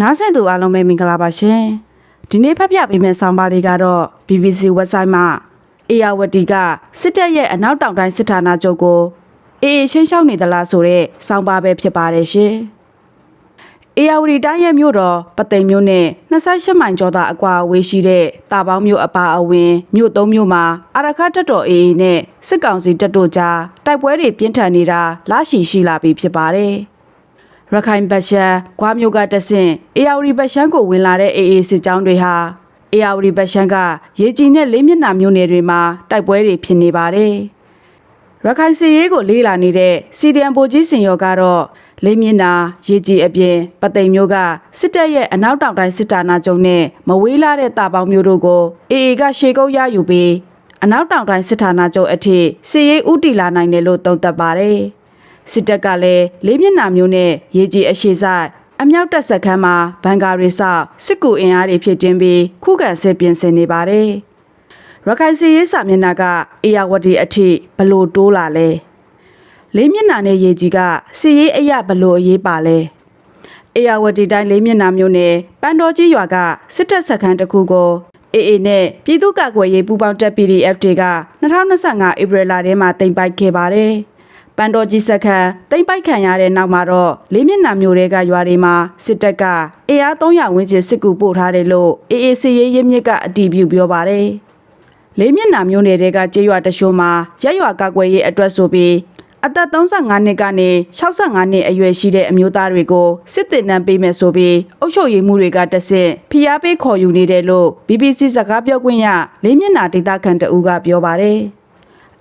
နားဆင်သူအားလုံးပဲမင်္ဂလာပါရှင်ဒီနေ့ဖတ်ပြပေးမယ့်ဆောင်းပါးလေးကတော့ BBC website မှာအေယာဝတီကစစ်တပ်ရဲ့အနောက်တောင်တိုင်းစစ်ဌာနချုပ်ကိုအေအေချင်းရှောက်နေသလားဆိုတဲ့ဆောင်းပါးပဲဖြစ်ပါတယ်ရှင်အေယာဝတီတိုင်းရဲ့မြို့တော်ပသိမ်မြို့နဲ့28မိုင်ကျော်သာအကွာအဝေးရှိတဲ့တာပေါင်းမြို့အပါအဝင်မြို့သုံးမြို့မှာအာရခတ်တပ်တော်အေအေနဲ့စစ်ကောင်စီတပ်တို့ကြားတိုက်ပွဲတွေပြင်းထန်နေတာလရှိရှိလာပြီဖြစ်ပါတယ်။ ရခိုင်ဘက်ရှမ်း၊ဂွားမျိုးကတဆင့်အေယာဝတီဘက်ရှမ်းကိုဝင်လာတဲ့အေအေစစ်ကြောင်းတွေဟာအေယာဝတီဘက်ရှမ်းကရေကြီးနဲ့လေးမျက်နှာမျိုးနယ်တွေမှာတိုက်ပွဲတွေဖြစ်နေပါတယ်။ရခိုင်စစ်ရေးကိုလေးလာနေတဲ့စီဒီအမ်ဘိုကြီးစင်ရော်ကတော့လေးမျက်နှာရေကြီးအပြင်ပသိမ်မျိုးကစစ်တပ်ရဲ့အနောက်တောင်တိုင်းစစ်တာနာချုပ်နဲ့မဝေးလာတဲ့တာပေါင်းမျိုးတို့ကိုအေအေကရှေကုတ်ရယူပြီးအနောက်တောင်တိုင်းစစ်ဌာနချုပ်အထိစစ်ရေးဥတီလာနိုင်တယ်လို့သုံးသပ်ပါတယ်။ စစ်တပ်ကလည်းလေးမျက်နှာမျိုးနဲ့ရေကြီးအရှိဆိုင်အမြောက်တပ်စခန်းမှာဘန်ကာရီဆောက်စစ်ကူအင်အားတွေဖြစ်တင်ပြီးခုခံစစ်ပြင်ဆင်နေပါတယ်။ရခိုင်စစ်ရေးစာမျက်နှာကအေယာဝတီအထိဘလို့တိုးလာလဲ။လေးမျက်နှာနဲ့ရေကြီးကစစ်ရေးအရာဘလို့အရေးပါလဲ။အေယာဝတီတိုင်းလေးမျက်နှာမျိုးနဲ့ပန်းတော်ကြီးရွာကစစ်တပ်စခန်းတစ်ခုကိုအေအေနဲ့ပြည်သူ့ကာကွယ်ရေးပူးပေါင်းတပ် PDF တွေက2025ဧပြီလထဲမှာတင်ပိုက်ခဲ့ပါတယ်။ ပန်တော်ကြီးစက်ခန်းတိမ့်ပိုက်ခံရတဲ့နောက်မှာတော့လေးမျက်နှာမျိုးတွေကရွာတွေမှာစစ်တပ်ကအင်အား300ဝန်းကျင်စစ်ကူပို့ထားတယ်လို့ AAC ရေးရင်းမြစ်ကအတည်ပြုပြောပါတယ်။လေးမျက်နှာမျိုးတွေကကြေးရွာတရှိုးမှာရက်ရွာကာကွယ်ရေးအတွက်ဆိုပြီးအသက်35နှစ်ကနေ65နှစ်အရွယ်ရှိတဲ့အမျိုးသားတွေကိုစစ်တင်နှံပေးမယ်ဆိုပြီးအုပ်ချုပ်ရေးမှုတွေကတဆင့်ဖိအားပေးခေါ်ယူနေတယ်လို့ BBC စကားပြောခွင့်ရလေးမျက်နှာဒေသခံတအူးကပြောပါတယ်။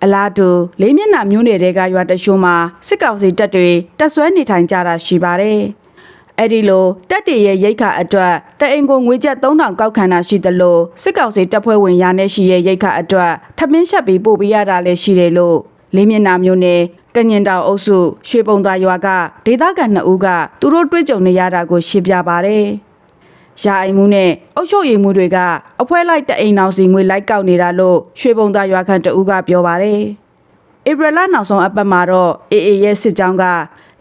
အလားတူလေးမျက်နှာမျိုးနယ်တွေကရွာတရှိုးမှာစစ်ကောင်စီတပ်တွေတက်ဆွဲနေထိုင်ကြတာရှိပါတယ်။အဲ့ဒီလိုတပ်တွေရဲ့ရိတ်ခါအတွက်တအိမ်ကိုငွေကျပ်3000ကောက်ခံတာရှိတယ်လို့စစ်ကောင်စီတပ်ဖွဲ့ဝင်ရာနဲ့ရှိရဲ့ရိတ်ခါအတွက်ထမင်းချက်ပြီးပို့ပေးရတာလည်းရှိတယ်လို့လေးမျက်နှာမျိုးနယ်ကညင်တောင်အုပ်စုရွှေပုံသားရွာကဒေသခံနှစ်ဦးကသူတို့တွေ့ကြုံနေရတာကိုရှင်းပြပါတယ်။ ရာအိမ်မှုနဲ့အုတ်ချုပ်ရည်မှုတွေကအဖွဲလိုက်တအိမ်အောင်စီငွေလိုက်ကောက်နေတာလို့ရွှေပုံသားရွာခန့်တဦးကပြောပါတယ်။ဧပြီလနောက်ဆုံးအပတ်မှာတော့အေအေရဲ့စစ်ကြောင်းက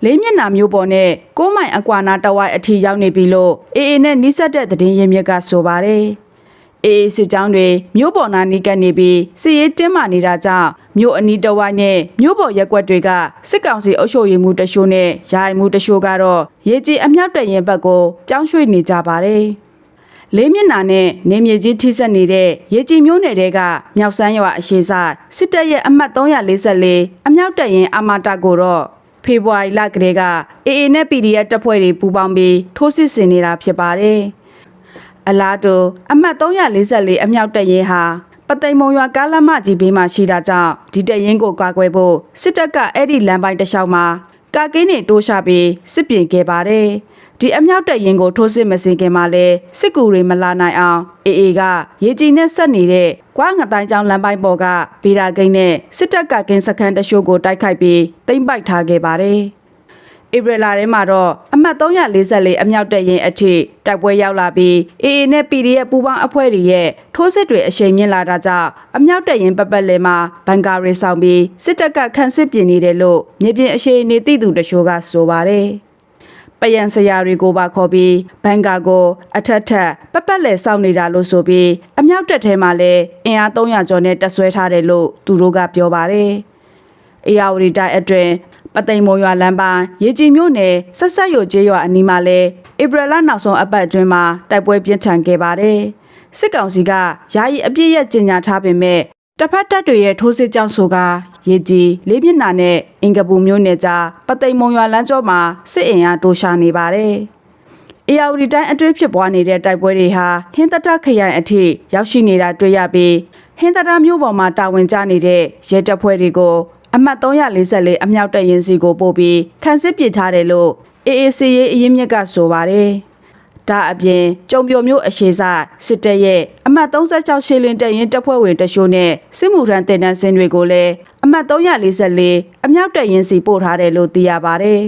လေးမျက်နှာမျိုးပေါ်နဲ့ကိုးမိုင်အကွာနာတဝိုက်အထိရောက်နေပြီလို့အေအေနဲ့နှိစက်တဲ့သတင်းရင်းမြစ်ကဆိုပါတယ်။ အေအေစစ်ကြောင်းတွေမြို့ပေါ်နာနီးကပ်နေပြီးစစ်ရေးတင်းမာနေတာကြောင့်မြို့အနီးတဝိုက်နဲ့မြို့ပေါ်ရက်ကွက်တွေကစစ်ကောင်စီအုပ်ချုပ်ရေးမှုတရှို့နဲ့ယာယီမှုတရှို့ကတော့ရေကြီးအမြောက်တရင်ဘက်ကိုပြောင်းရွှေ့နေကြပါတယ်။လေးမျက်နှာနဲ့နေမြေကြီးထိစပ်နေတဲ့ရေကြီးမျိုးနယ်တွေကမြောက်စမ်းရွာအရှိဆိုင်စစ်တပ်ရဲ့အမှတ်344အမြောက်တပ်ရင်အမတာကိုတော့ဖေဖော်ဝါရီလကတည်းကအေအေနဲ့ PDF တပ်ဖွဲ့တွေပူးပေါင်းပြီးထိုးစစ်ဆင်နေတာဖြစ်ပါတယ်။ အလားတူအမှတ်344အမြောက်တပ်ရင်ဟာပသိမ်မုံရွာကားလမ်းမကြီးဘေးမှာရှိတာကြောင့်ဒီတရင်ကိုကာကွယ်ဖို့စစ်တပ်ကအဲ့ဒီလမ်းပိုင်းတစ်လျှောက်မှာကာကင်းတွေတိုးရှာပြီးစစ်ပြင်ခဲ့ပါတယ်။ဒီအမြောက်တပ်ရင်ကိုထိုးစစ်မစင်ခင်မှာလဲစစ်ကူတွေမလာနိုင်အောင်အေအေကရေကြီးနဲ့ဆက်နေတဲ့ကွာငတိုင်းကျောင်းလမ်းပိုင်းပေါ်ကဗီရာဂိန်းနဲ့စစ်တပ်ကကင်းစခန်းတရှို့ကိုတိုက်ခိုက်ပြီးတိမ့်ပိုက်ထားခဲ့ပါတယ်။ ဧပြီလထဲမှာတော့အမှတ်344အမြောက်တပ်ရင်အထိတိုက်ပွဲရောက်လာပြီးအေအေနဲ့ PDF ပူးပေါင်းအဖွဲ့တွေရဲ့ထိုးစစ်တွေအရှိန်မြင့်လာတာကြောင့်အမြောက်တပ်ရင်ပပက်လဲမှာဘန်ကာရီဆောင်ပြီးစစ်တပ်ကခန့်စစ်ပြင်နေတယ်လို့မြေပြင်အရှိန်နေသိသူတချို့ကဆိုပါတယ်။ပယံဆရာတွေကိုပါခေါ်ပြီးဘန်ကာကိုအထက်ထက်ပပက်လဲစောင့်နေတာလို့ဆိုပြီးအမြောက်တက်ထဲမှာလည်းအင်အား300ကျော်နဲ့တက်ဆွဲထားတယ်လို့သူတို့ကပြောပါတယ်။အေယာဝတီတိုင်းအတွင်း ပသိမ်မုံရွာလမ်းပိုင်းရေကြီးမြို့နယ်ဆက်ဆက်ရုံကျေးရွာအနီးမှာလဲဧပြီလနောက်ဆုံးအပတ်အတွင်းမှာတိုက်ပွဲပြင်းထန်ခဲ့ပါတယ်။စစ်ကောင်စီကယာယီအပြစ်ရဲ့ကျင်ညာထားပေမဲ့တစ်ဖက်တပ်တွေရဲ့ထိုးစစ်ကြောင့်ဆိုကရေကြီးလေးမျက်နှာနဲ့အင်ကပူမြို့နယ်ကြားပသိမ်မုံရွာလမ်းကျောမှာစစ်အင်အားတိုးရှာနေပါတယ်။အေယာဝတီတိုင်းအတွင်းဖြစ်ပွားနေတဲ့တိုက်ပွဲတွေဟာဟင်းတတခရိုင်အထိရောက်ရှိနေတာတွေ့ရပြီးဟင်းတတမြို့ပေါ်မှာတာဝန်ကျနေတဲ့ရဲတပ်ဖွဲ့တွေကို အမှတ်344အမြောက်တပ်ရင်စီကိုပို့ပြီးခန်းစစ်ပစ်ထားတယ်လို့ AAC ရေးအရင်မြစ်ကဆိုပါတယ်။ဒါအပြင်ကျုံပြိုမျိုးအရှိစားစစ်တပ်ရဲ့အမှတ်36ရှေလင်တပ်ရင်တပ်ဖွဲ့ဝင်တရှို့နဲ့စစ်မှုထမ်းတင်တန်းစင်တွေကိုလည်းအမှတ်344အမြောက်တပ်ရင်စီပို့ထားတယ်လို့သိရပါတယ်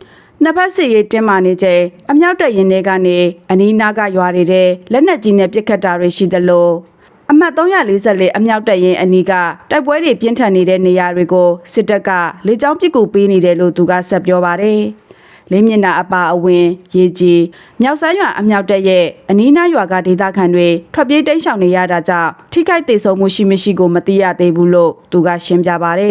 ။နှစ်ဖက်စီရေးတင်းမာနေချိန်အမြောက်တပ်ရင်တွေကနေအနီးနားကရွာတွေတဲ့လက်နက်ကြီးနဲ့ပစ်ခတ်တာတွေရှိသလို အမှတ်344အမြောက်တပ်ရင်အနီးကတိုက်ပွဲတွေပြင်းထန်နေတဲ့နေရာတွေကိုစစ်တပ်ကလေကြောင်းပစ်ကူပေးနေတယ်လို့သူကဆက်ပြောပါတယ်။လေးမျက်နှာအပါအဝင် ရေကြီးမြောက်ဆန်းရွာအမြောက်တက်ရဲ့အနီးနားရွာကဒေသခံတွေထွက်ပြေးတိမ်းရှောင်နေရတာကြောင့်ထိခိုက်ဒေဆုံးမှုရှိမရှိကိုမသိရသေးဘူးလို့သူကရှင်းပြပါဗျ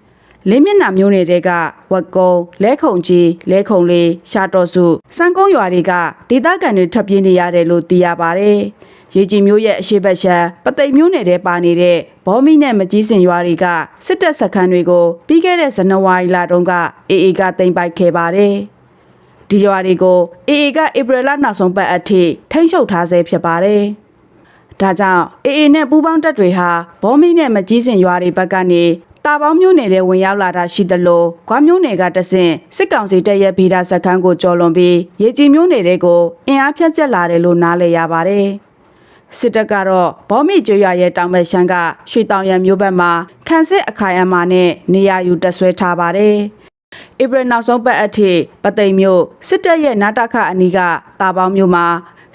။လေးမျက်နှာမျိုးတွေကဝက်ကုံလဲခုံကြီးလဲခုံလေးရှာတော်စုစံကုန်းရွာတွေကဒေသခံတွေထွက်ပြေးနေရတယ်လို့သိရပါတယ်။ ရေကြီးမျိုးရဲ့အရှိတ်ရှမ်းပသိမ်မျိုးနယ်ထဲပါနေတဲ့ဘောမီနဲ့မကြီးစင်ရွာတွေကစစ်တပ်စခန်းတွေကိုပြီးခဲ့တဲ့ဇန်နဝါရီလတုန်းကအေအေကတင်ပိုက်ခဲ့ပါတယ်။ဒီရွာတွေကိုအေအေကဧပြီလနောက်ဆုံးပတ်အထိထိန်းချုပ်ထားဆဲဖြစ်ပါတယ်။ဒါကြောင့်အေအေနဲ့ပူးပေါင်းတပ်တွေဟာဘောမီနဲ့မကြီးစင်ရွာတွေဘက်ကနေတာပေါင်းမျိုးနယ်တွေဝင်ရောက်လာတာရှိသလို၊ကွာမျိုးနယ်ကတဆင့်စစ်ကောင်စီတပ်ရဲ့ဗီဒါစခန်းကိုကျော်လွန်ပြီးရေကြီးမျိုးနယ်တွေကိုအင်အားဖြတ်ကျက်လာတယ်လို့နားလည်ရပါတယ်။ စစ်တပ်ကတော့ဘောမီကျွရွာရဲ့တောင်ဘက်ရှမ်းကရွှေတောင်ရံမျိုးဘက်မှာခန်းစစ်အခိုင်အမာနဲ့နေရာယူတပ်ဆွဲထားပါတယ်။ဧပြီနောက်ဆုံးပတ်အထိပသိမ်မျိုးစစ်တပ်ရဲ့နာတာခအနီးကတာပေါင်းမျိုးမှာ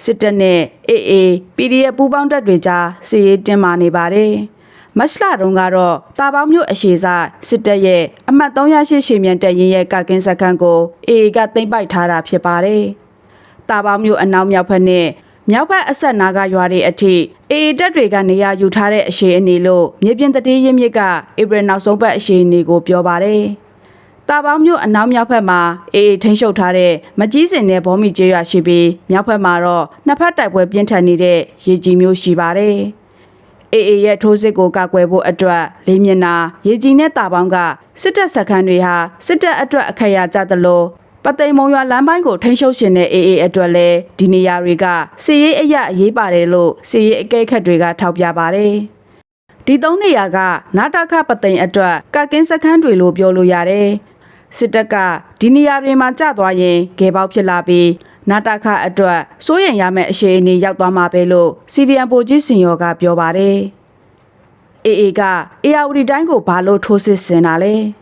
စစ်တပ်နဲ့အေအေ PDF ပူးပေါင်းတပ်တွေကြားစစ်ရေးတင်းမာနေပါတယ်။မတ်လတုန်းကတော့တာပေါင်းမျိုးအရှိစားစစ်တပ်ရဲ့အမှတ်308ရှေမြန်တပ်ရင်းရဲ့ကကင်းစခန်းကိုအေအေကသိမ်းပိုက်ထားတာဖြစ်ပါတယ်။တာပေါင်းမျိုးအနောက်မြောက်ဘက်နဲ့ မြောက်ဘက်အဆက်နာကရွာတွေအထိအေအေတပ်တွေကနေရာယူထားတဲ့အရှိအနေလို့မြေပြင်တတိရင်းမြစ်ကဧပြီနောက်ဆုံးပတ်အရှိအနေကိုပြောပါတယ်။တာပေါင်းမျိုးအနောက်မြောက်ဘက်မှာအေအေထိန်းချုပ်ထားတဲ့မကြီးစင်တဲ့ဘောမီကျေးရွာရှိပြီးမြောက်ဘက်မှာတော့နှစ်ဖက်တိုက်ပွဲပြင်းထန်နေတဲ့ရေကြီးမျိုးရှိပါတယ်။အေအေရဲ့ထိုးစစ်ကိုကာကွယ်ဖို့အတွက်လေးမျက်နှာရေကြီးနဲ့တာပေါင်းကစစ်တပ်စခန်းတွေဟာစစ်တပ်အတွက်အခက်ရကြသလို ပသိမ်မုံရွာလမ်းပိုင်းကိုထိန်းချုပ်ရှင်တဲ့အေအေအတွက်လည်းဒီနေရာတွေကစီရေးအရာအရေးပါတယ်လို့စီရေးအကဲခတ်တွေကထောက်ပြပါတယ်။ဒီသုံးနေရာကနာတာခပသိမ်အတွက်ကကင်းစခန်းတွေလို့ပြောလို့ရတယ်။စစ်တပ်ကဒီနေရာတွေမှာကျသွားရင်ဂေပေါက်ဖြစ်လာပြီးနာတာခအတွက်စိုးရိမ်ရမယ့်အခြေအနေရောက်သွားမှာပဲလို့စီဒီအမ်ပိုကြီးစင်ရောကပြောပါတယ်။အေအေကအေယာဝတီတိုင်းကိုဘာလို့ထိုးစစ်ဆင်တာလဲ။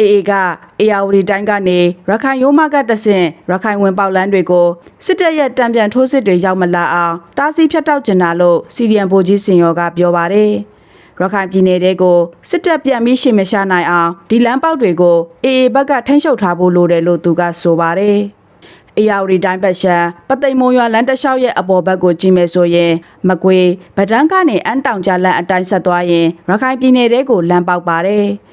အေအေကအေယာဝတီတိုင်းကနေရခိုင်ရိုးမကတဆင့်ရခိုင်ဝင်ပေါက်လန်းတွေကိုစစ်တပ်ရဲ့တံပြန်ထိုးစစ်တွေရောက်မလာအောင်တားဆီးဖြတ်တောက်ကျင်တာလို့စီဒီအမ်ဗိုလ်ကြီးစင်ရောကပြောပါတယ်။ရခိုင်ပြည်နယ်တဲကိုစစ်တပ်ပြန်ပြီးရှေ့မရှာနိုင်အောင်ဒီလမ်းပေါက်တွေကိုအေအေဘက်ကထိန်းချုပ်ထားဖို့လိုတယ်လို့သူကဆိုပါတယ်။အေယာဝတီတိုင်းပတ်ရှမ်းပသိမ်မုံရွာလမ်းတစ်လျှောက်ရဲ့အပေါ်ဘက်ကိုကြည့်မယ်ဆိုရင်မကွေးဗဒန်းကနေအန်းတောင်ကျလန်အတိုင်းဆက်သွားရင်ရခိုင်ပြည်နယ်တဲကိုလမ်းပေါက်ပါတယ်။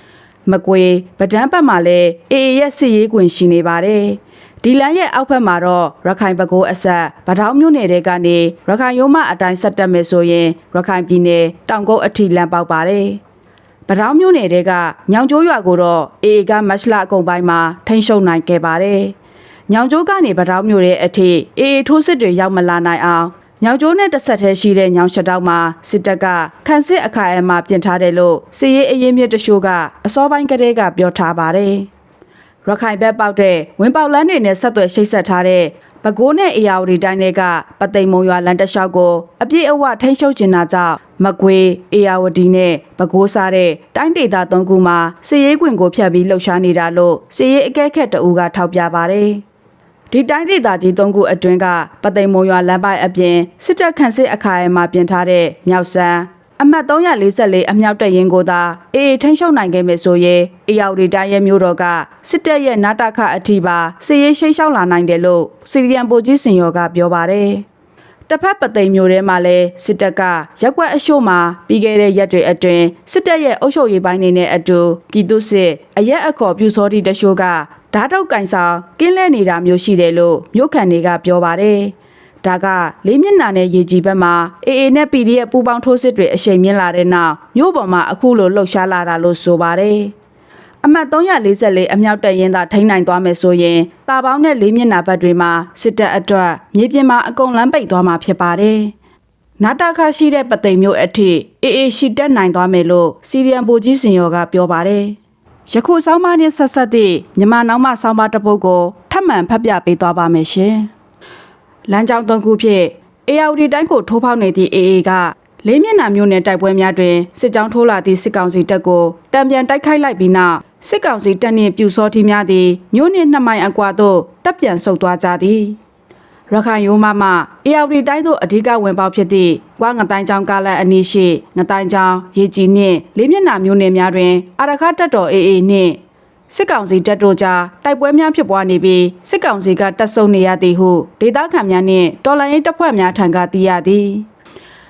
မကွေဗဒန်းဘက်မှာလည်းအေအေရဲ့စစ်ရေးကွင်ရှိနေပါတယ်။ဒီလမ်းရဲ့အောက်ဘက်မှာတော့ရခိုင်ဘကိုးအဆက်ဗဒေါင်းမြို့နယ်တဲကနေရခိုင်ရိုးမအတိုင်းဆက်တက်မယ်ဆိုရင်ရခိုင်ပြည်နယ်တောင်ကုတ်အထိလမ်းပေါက်ပါတယ်။ဗဒေါင်းမြို့နယ်တဲကညောင်ကျိုးရွာကိုတော့အေအေကမတ်လအကုန်ပိုင်းမှာထိန်းချုပ်နိုင်ခဲ့ပါတယ်။ညောင်ကျိုးကနေဗဒေါင်းမြို့ရဲ့အထိအေအေထိုးစစ်တွေရောက်မလာနိုင်အောင် ညောင်ကျိုးနဲ့တစ်ဆက်တည်းရှိတဲ့ညောင်ရှတောက်မှာစစ်တပ်ကခန်းစစ်အခါအမှာပြင်ထားတယ်လို့စစ်ရေးအရင်မြစ်တရှိုးကအစောပိုင်းကတည်းကပြောထားပါတယ်။ရခိုင်ဘက်ပေါက်တဲ့ဝင်းပေါက်လန်းတွေနဲ့ဆက်သွယ်ရှိတ်ဆက်ထားတဲ့ပဲခူးနဲ့အေယာဝတီတိုင်းတွေကပသိမ်မုံရွာလမ်းတစ်လျှောက်ကိုအပြည့်အဝထိန်းချုပ်ကျင်တာကြောင့်မကွေးအေယာဝတီနဲ့ပဲခူးစားတဲ့တိုင်းဒေသသုံးခုမှာစစ်ရေးကွင်ကိုဖျက်ပြီးလှုပ်ရှားနေတာလို့စစ်ရေးအကဲခတ်တအူးကထောက်ပြပါတယ်။ ဒီတိုင်းဒေသကြီးသုံးခုအတွင်းကပသိမ်မုံရွာလမ်းပိုင်းအပြင်စစ်တပ်ခန့်စစ်အခါအမှာပြင်ထားတဲ့မြောက်စမ်းအမှတ်344အမြောက်တပ်ရင်းကိုသာအေးထိန်းချုပ်နိုင်ခဲ့မယ်ဆိုရင်အေယာဝတီတိုင်းရဲ့မြို့တော်ကစစ်တပ်ရဲ့နာတာခအထိပါစစ်ရေးရှိတ်ရှောက်လာနိုင်တယ်လို့စီရီယံပိုကြီးစင်ရောကပြောပါတယ်။တစ်ဖက်ပသိမ်မျိုးထဲမှာလဲစစ်တပ်ကရက်ွက်အရှို့မှာပြီးခဲ့တဲ့ရက်တွေအတွင်းစစ်တပ်ရဲ့အုပ်ချုပ်ရေးပိုင်းနေနဲ့အတူပြည်သူစစ်အရက်အခေါ်ပြူစောတိတရှိုးက ဓာတ်တောက်ကင်ဆောင်ကင်းလဲနေတာမျိုးရှိတယ်လို့မြို့ခံတွေကပြောပါတယ်။ဒါကလေးမျက်နှာနဲ့ရေကြီးဘက်မှာအေအေနဲ့ PDF ပူပေါင်းထိုးစစ်တွေအရှိန်မြင့်လာတဲ့နောက်မြို့ပေါ်မှာအခုလိုလှုပ်ရှားလာတာလို့ဆိုပါတယ်။အမှတ်344အမြောက်တပ်ရင်းသာထိန်းနိုင်သွားမယ်ဆိုရင်တာပေါင်းနဲ့လေးမျက်နှာဘက်တွေမှာစစ်တပ်အတွက်မြေပြင်မှာအကုန်လမ်းပိတ်သွားမှာဖြစ်ပါတယ်။နာတာခရှိတဲ့ပသိမ်မျိုးအထိအေအေရှိတက်နိုင်သွားမယ်လို့စီရီယံဘူကြီးစင်ရောကပြောပါတယ်။ ယခုဆောင်းပါးနဲ့ဆက်ဆက်သည့်မြန်မာနောက်မှဆောင်းပါးတစ်ပုဒ်ကိုထပ်မံဖတ်ပြပေးသွားပါမယ်ရှင်။လမ်းကြောင်းသုံးခုဖြင့်အေယာဝတီတိုင်းကိုထိုးဖောက်နေသည့်အေအေကလေးမျက်နှာမျိုးနဲ့တိုက်ပွဲများတွင်စစ်ကြောင်းထိုးလာသည့်စစ်ကောင်စီတပ်ကိုတံပြန်တိုက်ခိုက်လိုက်ပြီးနောက်စစ်ကောင်စီတပ်နှင့်ပြူစောထီများသည်မြို့နှင့်နှစ်မိုင်အကွာသို့တပ်ပြန်ဆုတ်သွားကြသည် ရခိုင်ရိုးမမအေယာဝတီတိုင်းသို့အဓိကဝင်ပေါက်ဖြစ်သည့်ဝါငတိုင်းချောင်းကားလန်အနီးရှိငတိုင်းချောင်းရေကြီးနှင့်လေးမျက်နှာမျိုးနယ်များတွင်အာရခတပ်တော်အေအေနှင့်စစ်ကောင်စီတပ်တို့ကြားတိုက်ပွဲများဖြစ်ပွားနေပြီးစစ်ကောင်စီကတပ်ဆုပ်နေရသည်ဟုဒေသခံများနှင့်တော်လှန်ရေးတပ်ဖွဲ့များထံကသိရသည်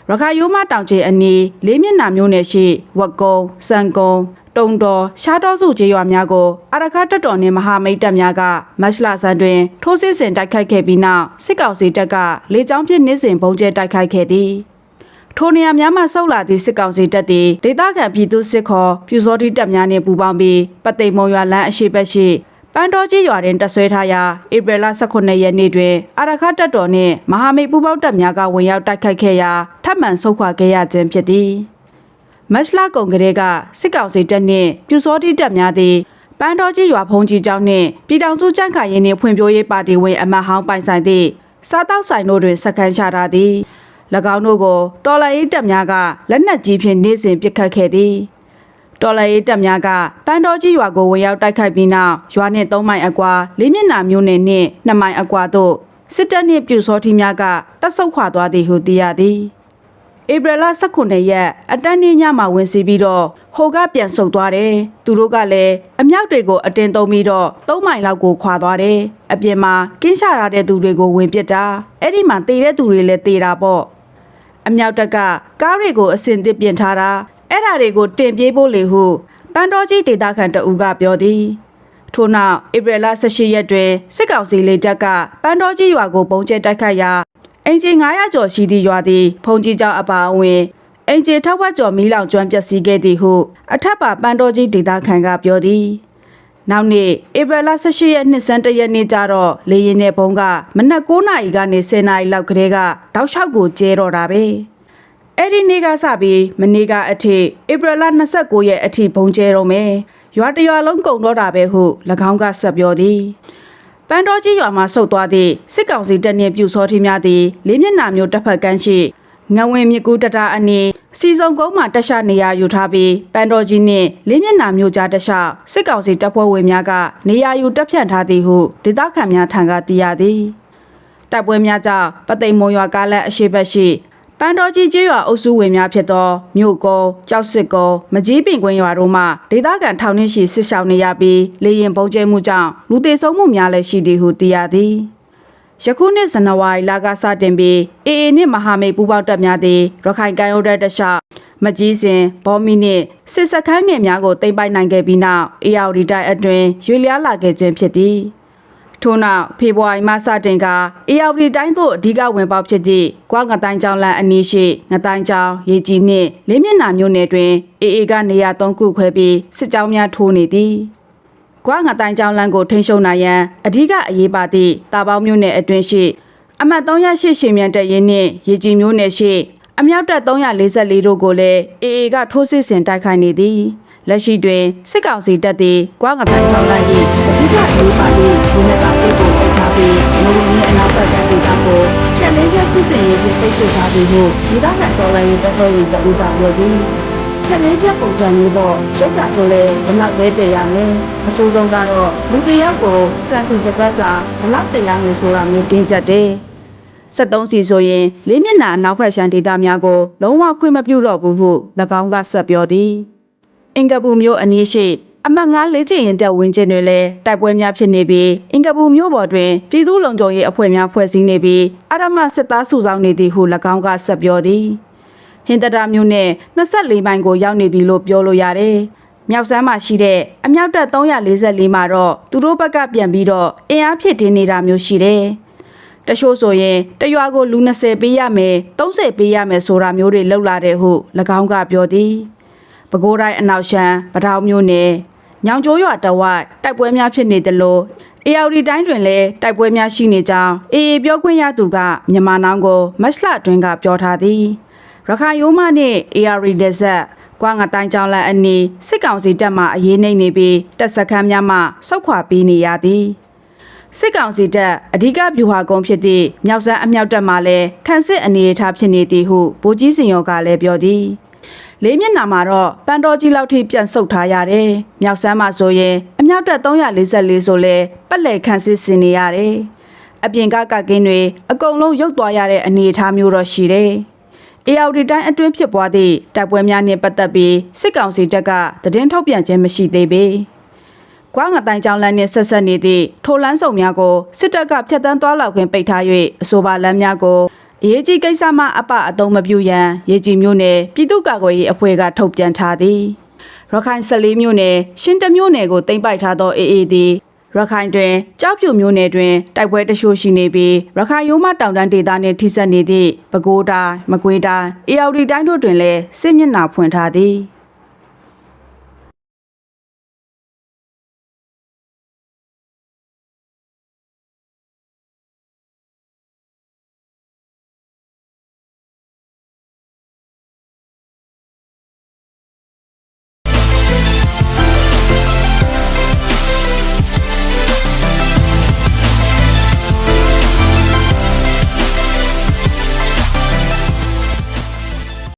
ရခိုင်ရိုးမတောင်ကျေအနီးလေးမျက်နှာမျိုးနယ်ရှိဝက်ကုံစံကုံ တုံတော်ရှားတော်စုကျေးရွာများကိုအရခတပ်တော်နှင့်မဟာမိတ်တပ်များကမတ်လဆန်တွင် ထိုးစစ်ဆင်တိုက်ခိုက်ခဲ့ပြီးနောက်စစ်ကောင်စီတပ်ကလေကြောင်းဖြင့်နေစဉ်ပုံကျဲတိုက်ခိုက်ခဲ့သည်ထိုနေရာများမှဆုတ်လာသည့်စစ်ကောင်စီတပ်သည်ဒေသခံပြည်သူစစ်ခေါ်ပြူစောတိတပ်များနှင့်ပူးပေါင်းပြီးပသိမ်မုံရွာလမ်းအရှိတ်ဘက်ရှိပန်းတော်ကြီးရွာတွင်တပ်ဆွဲထားရာဧပြီလ18ရက်နေ့တွင်အာရခတပ်တော်နှင့်မဟာမိတ်ပူးပေါင်းတပ်များကဝင်ရောက်တိုက်ခိုက်ခဲ့ရာထပ်မံဆုတ်ခွာခဲ့ရခြင်းဖြစ်သည် မတ်လကုံကလေးကစစ်ကောင်စီတပ်နှင့်ပြူစောတိတပ်များသည်ပန်းတော်ကြီးရွာဖုံကြီးကျောင်းနှင့်ပြည်ထောင်စုကြံ့ခိုင်ရေးနှင့်ဖွံ့ဖြိုးရေးပါတီဝင်အမတ်ဟောင်းပိုင်ဆိုင်သည့်စားတောက်ဆိုင်တို့တွင်စခန်းချထားသည်၎င်းတို့ကိုတော်လှန်ရေးတပ်များကလက်နက်ကြီးဖြင့်နေစဉ်ပစ်ခတ်ခဲ့သည်တော်လှန်ရေးတပ်များကပန်းတော်ကြီးရွာကိုဝင်ရောက်တိုက်ခိုက်ပြီးနောက်ရွာနှင့်3မိုင်အကွာလေးမျက်နှာမျိုးနယ်နှင့်2မိုင်အကွာသို့စစ်တပ်နှင့်ပြူစောထီးများကတပ်ဆုတ်ခွာသွားသည်ဟုသိရသည် ဧပြီလ18ရက်အတန်းနေ့ညမှာဝင်စီပြီးတော့ဟိုကပြန်ဆုတ်သွားတယ်သူတို့ကလည်းအမြောက်တွေကိုအတင်းသုံးပြီးတော့3မိုင်လောက်ကိုခွာသွားတယ်အပြင်မှာကင်းချရတဲ့သူတွေကိုဝင်ပစ်တာအဲ့ဒီမှာတေတဲ့သူတွေလည်းတေတာပေါ့အမြောက်တက်ကကားတွေကိုအစင်သစ်ပြင်ထားတာအဲ့ဓာတွေကိုတင်ပြေးဖို့လေဟုပန်းတော်ကြီးဒေတာခန်တအူကပြောသည်ထို့နောက်ဧပြီလ18ရက်တွင်စစ်ကောင်စီလေတပ်ကပန်းတော်ကြီးရွာကိုပုံကျဲတိုက်ခိုက်ရာ အင်ဂျင်900ကျော်ရှိသည့်ရွာသည်ဖုန်ကြီးကျောင်းအပါအဝင်အင်ဂျင်ထောက်ဝက်ကျော်မီးလောင်ကျွမ်းပျက်စီးခဲ့သည်ဟုအထက်ပါပန်းတော်ကြီးဒေတာခန်ကပြောသည်နောက်နေ့ဧပြီလ18ရက်နှစ်စန်းတရက်နေ့ကျတော့လေရင်နဲ့ဘုံကမနက်9နာရီကနေ10နာရီလောက်ကလေးကတောက်လျှောက်ကိုကျဲတော့တာပဲအဲ့ဒီနေ့ကစပြီးမနေ့ကအထိဧပြီလ29ရက်အထိဘုံကျဲတော့မယ်ရွာတစ်ရွာလုံးကုန်တော့တာပဲဟု၎င်းကဆက်ပြောသည် ပန်းတော်ကြီးရွာမှာဆုတ်သွားသည့်စစ်ကောင်စီတပ်နှင့်ပြူစောထီးများသည်လေးမျက်နှာမျိုးတစ်ဖက်ကန်းရှိငဝင်မြကူတတာအနီးစီစုံကုန်းမှာတက်ရှနေရာယူထားပြီးပန်းတော်ကြီးနှင့်လေးမျက်နှာမျိုးကြားတက်ရှစစ်ကောင်စီတပ်ဖွဲ့ဝင်များကနေရာယူတပ်ဖြန့်ထားသည်ဟုဒေသခံများထံကသိရသည်တပ်ပွဲများကြောင့်ပသိမ်မုံရွာကားလက်အရှိတ်ဘက်ရှိ ပန်းတော်ကြီးကျေးရွာအုပ်စုဝင်များဖြစ်သောမြို့ကုန်းကြောက်စစ်ကုန်းမကြီးပင်ကွင်းရွာတို့မှဒေသခံထောင်နှင်းရှိစစ်ဆောင်နေရပြီးလေရင်ပုံကျဲမှုကြောင့်လူသေဆုံးမှုများလည်းရှိသည်ဟုသိရသည်ယခုနှစ်ဇန်နဝါရီလကစတင်ပြီးအေအေနှင့်မဟာမိတ်ပူးပေါင်းတပ်များသည်ရခိုင်ကမ်းရိုးတန်းတစ်လျှောက်မကြီးစင်ဘောမီနှင့်စစ်စခန်းငယ်များကိုသိမ်းပိုက်နိုင်ခဲ့ပြီးနောက်အေယာဝတီတိုင်းအတွင်းရွေလျားလာခဲ့ခြင်းဖြစ်သည် ထို့နောက်ဖေဖော်ဝါရီမှစတင်ကအေယာဝတီတိုင်းသို့အဓိကဝင်ပေါက်ဖြစ်သည့်ကွာငတိုင်းကျောင်းလန်အနီးရှိငတိုင်းကျောင်းရေကြီးနှင့်လေးမျက်နှာမြို့နယ်တွင်အေအေကနေရာ၃ခုခွဲပြီးစစ်ကြောင်းများထိုးနေသည်ကွာငတိုင်းကျောင်းလမ်းကိုထိန်းချုပ်နိုင်ရန်အဓိကအရေးပါသည့်တာပေါင်းမျိုးနယ်အတွင်းရှိအမှတ်308ရှင်မြန်တပ်ရင်းနှင့်ရေကြီးမျိုးနယ်ရှိအမြောက်တပ်344တို့ကိုလည်းအေအေကထိုးစစ်ဆင်တိုက်ခိုက်နေသည် လက်ရှိတွင်စစ်ကောင်စီတပ်သည်ကွာငတိုင်းကျောင်းလမ်း၏အဓိကအရေးပါသည့်လူငယ်သားတွေကိုပိတ်ထားပြီးလူဝင်ရဲ့အနောက်ဘက်ကဒေသကိုချက်လင်းပြစစ်စင်ရေးဖြင့်ပိတ်ဆို့ထားပြီးဟုဒေသခံတော်လှန်ရေးတပ်ဖွဲ့ဝင်တို့ကပြောသည်ချက်လေးပြပုံစံမျိုးတော့ကျုပ်ကဆိုလဲဘလောက်ပဲတည်ရမယ်အဆိုးဆုံးကတော့လူတစ်ယောက်ကိုစံစီတစ်ပတ်စာဘလောက်တည်ရမယ်ဆိုတာမျိုးတင်းကျပ်တယ်73စီဆိုရင်လေးမျက်နှာအနောက်ဘက်ရှမ်းဒေသများကိုလုံးဝခွင့်မပြုတော့ဘူးဟု၎င်းကဆက်ပြောသည် အင်္ဂပူမျိုးအနည်းရှိအမှတ်9လေးချင်ရင်တက်ဝင်ခြင်းတွေလည်းတိုက်ပွဲများဖြစ်နေပြီးအင်္ဂပူမျိုးပေါ်တွင်ပြည်သူ့လုံခြုံရေးအဖွဲ့များဖွဲ့စည်းနေပြီးအာရမစစ်သားစုဆောင်နေသည်ဟု၎င်းကဆက်ပြောသည်ဟင်တတာမျိုးနဲ့24မိုင်ကိုရောက်နေပြီလို့ပြောလို့ရတယ်။မြောက်ဆန်းမှာရှိတဲ့အမြောက်တပ်344မှာတော့သူတို့ဘက်ကပြန်ပြီးတော့အင်အားဖြစ်တင်နေတာမျိုးရှိတယ်။တချို့ဆိုရင်တရွာကိုလူ20ပေးရမယ်30ပေးရမယ်ဆိုတာမျိုးတွေလောက်လာတယ်ဟု၎င်းကပြောသည်။ ပဲခူးတိုင်းအနောက်ရှမ်းပထောင်မျိုးနယ်ညောင်ကျိုးရွာတဝိုက်တိုက်ပွဲများဖြစ်နေတယ်လို့အေယာဝတီတိုင်းတွင်လည်းတိုက်ပွဲများရှိနေကြောင်းအေအေပြောခွင့်ရသူကမြန်မာနောင်ကိုမတ်လအတွင်းကပြောထားသည်ရခိုင်ရိုးမနှင့် AR လက်ဆက်ကွာငတိုင်းကြောင်းလန်အနီးစစ်ကောင်စီတပ်မှအရေးနှိမ့်နေပြီးတပ်စခန်းများမှဆုတ်ခွာပေးနေရသည်စစ်ကောင်စီတပ်အဓိကဗျူဟာကုန်းဖြစ်သည့်မြောက်စမ်းအမြောက်တပ်မှလည်းခန့်စစ်အနေအထားဖြစ်နေသည်ဟုဗိုလ်ကြီးစင်ရောကလည်းပြောသည် လေးမျက်နှာမှာတော့ပန်တော်ကြီးလောက်ထိပြန်ဆုတ်ထားရတယ်။မြောက်ဆမ်းမှာဆိုရင်အမြောက်တပ်344ဆိုလဲပက်လက်ခန့်စစ်စင်နေရတယ်။အပြင်ကကကင်းတွေအကုန်လုံးရုပ်သွားရတဲ့အနေအထားမျိုးတော့ရှိတယ်။အေယာဝတီတိုင်းအတွင်းဖြစ်ပွားသည့်တိုက်ပွဲများနှင့်ပတ်သက်ပြီးစစ်ကောင်စီတပ်ကသတင်းထုတ်ပြန်ခြင်းမရှိသေးပေ။ကွာငတိုင်းကြောင်းလမ်းနှင့်ဆက်ဆက်နေသည့်ထိုလမ်းဆောင်များကိုစစ်တပ်ကဖျက်ဆီးသွားလောက်ခွင့်ပိတ်ထား၍အဆိုပါလမ်းများကို အရေးကြီးကိစ္စမှအပအတုံးမပြုရန်ရေကြီးမျိုးနယ်ပြည်သူ့ကာကွယ်ရေးအဖွဲ့ကထုတ်ပြန်ထားသည်ရခိုင်14မြို့နယ်ရှင်းတမြို့နယ်ကိုတင်ပိုက်ထားသောအေအေသည်ရခိုင်တွင်ကြောက်ပြူမျိုးနယ်တွင်တိုက်ပွဲတရှို့ရှိနေပြီးရခိုင်ရိုးမတောင်တန်းဒေသနှင့်ထိစပ်နေသည့်ပဲခူးတိုင်းမကွေးတိုင်းအေအော်ဒီတိုင်းတို့တွင်လည်းစစ်မျက်နှာဖွင့်ထားသည်